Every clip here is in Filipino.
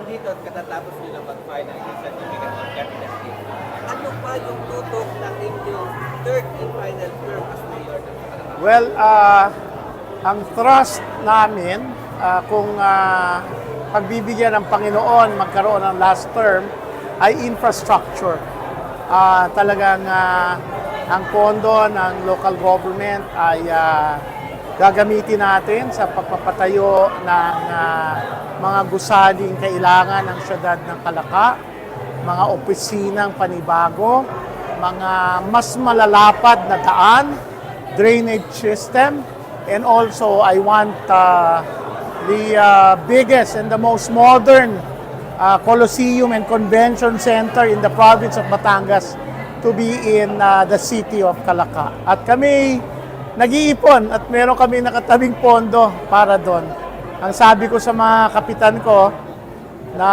nandito at katatapos nyo na mag-final yung certificate of candidacy. Ano pa yung tutok ng inyong third and final term as mayor ng? Well, ah, ang trust namin, ah, kung ah, pagbibigyan ng Panginoon magkaroon ng last term, ay infrastructure. Ah, talagang ah, ang pondo ng local government ay ah, gagamitin natin sa pagpapatayo ng ah, mga gusaling kailangan ng syudad ng Kalaka, mga opisinang panibago, mga mas malalapad na daan, drainage system, and also I want uh, the uh, biggest and the most modern uh, Coliseum and Convention Center in the province of Batangas to be in uh, the city of Calaca. At kami nag-iipon at meron kami nakatabing pondo para doon. Ang sabi ko sa mga kapitan ko, na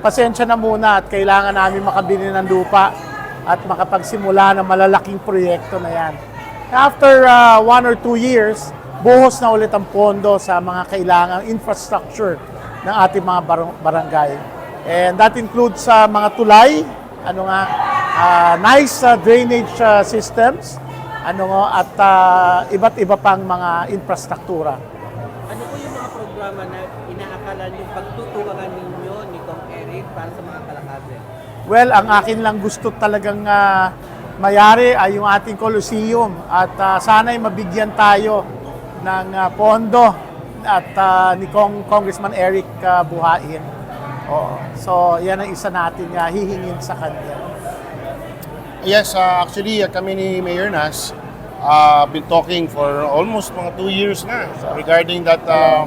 pasensya na muna at kailangan namin makabili ng lupa at makapagsimula ng malalaking proyekto na yan. After uh, one or two years, buhos na ulit ang pondo sa mga kailangang infrastructure ng ating mga bar- barangay. And that includes sa mga tulay, ano nga, uh, nice uh, drainage uh, systems, ano at uh, iba't iba pang mga infrastruktura. Ano po yung mga programa na inaakala nyo pagtutuwangan ninyo ni Kong Eric para sa mga kalakasan? Well, ang akin lang gusto talagang ah, mayari ay yung ating Coliseum at ah, sana'y mabigyan tayo ng ah, pondo at ah, ni Kong Congressman Eric ah, Buhain. Oo. So, yan ang isa natin nga hihingin sa kanya. Yes, uh, actually uh, kami ni Mayor Nas uh, been talking for almost mga two years na regarding that uh,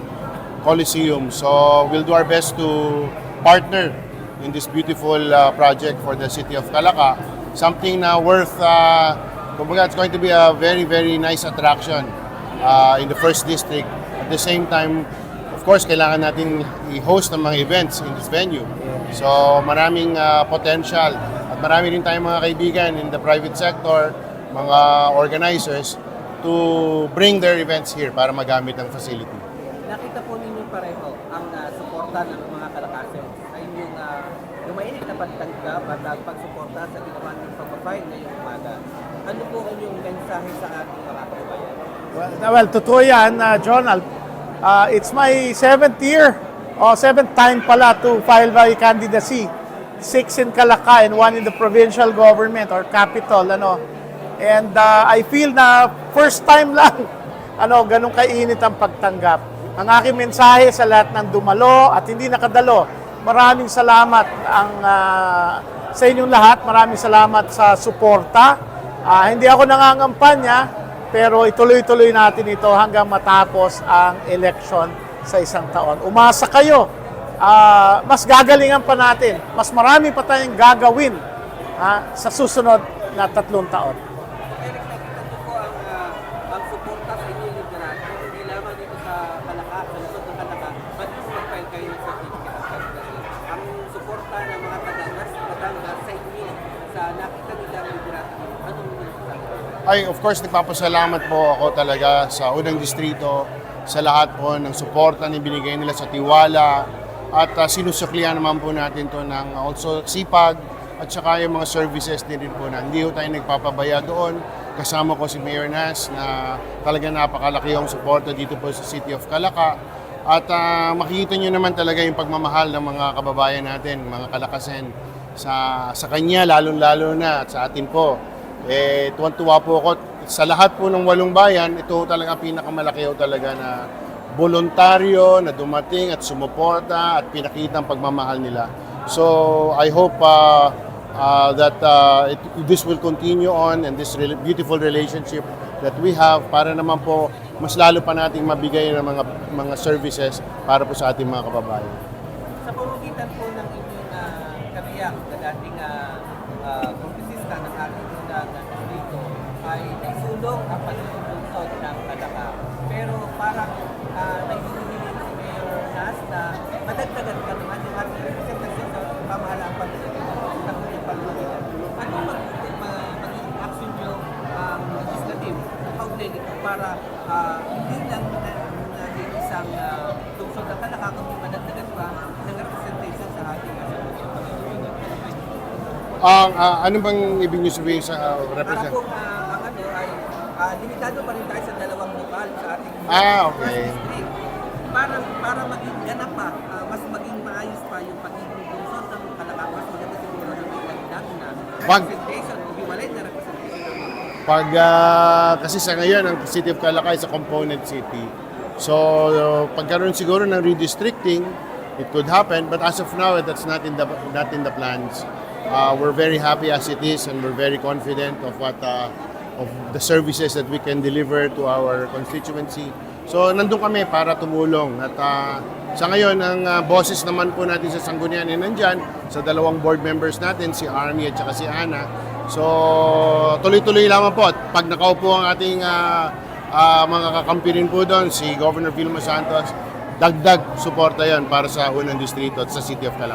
Coliseum. So we'll do our best to partner in this beautiful uh, project for the city of Calaca. Something na worth, uh, kumbaga it's going to be a very, very nice attraction uh, in the first district. At the same time, of course, kailangan natin i-host ng mga events in this venue. So maraming uh, potential marami rin tayong mga kaibigan in the private sector, mga organizers to bring their events here para magamit ang facility. Nakita po ninyo pareho ang uh, suporta ng mga kalakasan sa inyong uh, yung mainit na pagtanggap at uh, pagsuporta sa ginawa ng pagpapayag ngayong umaga. Ano po ang inyong mensahe sa ating mga kababayan? Well, well totoo yan, uh, Jonald. Uh, it's my seventh year, o seventh time pala to file my candidacy. Six in Calaca and one in the provincial government or capital, ano. And uh, I feel na first time lang, ano, ganun kainit ang pagtanggap. Ang aking mensahe sa lahat ng dumalo at hindi nakadalo, maraming salamat ang ah, sa inyong lahat. Maraming salamat sa suporta. Ah, hindi ako nangangampanya, pero ituloy-tuloy natin ito hanggang matapos ang election sa isang taon. Umasa kayo. Ah, mas gagalingan pa natin. Mas marami pa tayong gagawin ah, sa susunod na tatlong taon. Uh? Ay, of course, nagpapasalamat po ako talaga sa unang distrito, sa lahat po ng suporta na binigay nila sa tiwala at uh, sinusuklian naman po natin to ng also sipag at saka yung mga services din rin po na hindi po tayo nagpapabaya doon. Kasama ko si Mayor Nas na talaga napakalaki yung suporta dito po sa City of Calaca. At ah, makikita nyo naman talaga yung pagmamahal ng mga kababayan natin, mga kalakasen sa, sa kanya, lalong-lalo na at sa atin po. Eh, tuwan-tuwa po ako sa lahat po ng walong bayan, ito talaga pinakamalaki ho talaga na voluntaryo na dumating at sumuporta at pinakita ang pagmamahal nila. So, I hope uh, uh, that uh, it, this will continue on and this rel- beautiful relationship that we have para naman po mas lalo pa nating mabigay ng mga mga services para po sa ating mga kababayan. Sa pamamagitan po ng inyong uh, kabiyak na dating uh, uh, kongresista ng ating unang uh, dito ay naisulong ang pagsusuntod ng Kadaka. Pero parang ah, uh, nagsisilingin si Mayor Nas na madagdagan ka naman yung ating representasyon sa pamahalaan pagsusuntod ng kanyang pagmamagitan. Ano magiging magiging action nyo um, legislative kaugnay nito para uh, hindi lang na, na isang ah, uh, tungsod na Kadaka kundi madagdagan pa ng representation sa ating ang uh, ano bang ibig niyo sabihin sa uh, represent? Ah, limitado pa rin tayo sa dalawang lokal sa ating Ah, okay. district. Para, para maging ganap pa, ah, mas maging maayos pa yung pagiging lungsod ng Kalakamas, maganda siguro na may dagdag na Pag- representation, hiwalay na representation ng mga Pag ah, kasi sa ngayon ang City of Calacay is a component city. So pagkaroon siguro ng redistricting, it could happen but as of now that's not in the not in the plans. Uh, we're very happy as it is and we're very confident of what uh, of the services that we can deliver to our constituency. So nandun kami para tumulong at ah, sa ngayon ang ah, boses naman po natin sa Sanggunian ay nandyan sa dalawang board members natin si Army at saka si Ana. So tuloy-tuloy lamang po at pag nakaupo ang ating ah, ah, mga kakampi rin po doon si Governor Vilma Santos dagdag suporta yon para sa unang distrito at sa City of Calacay.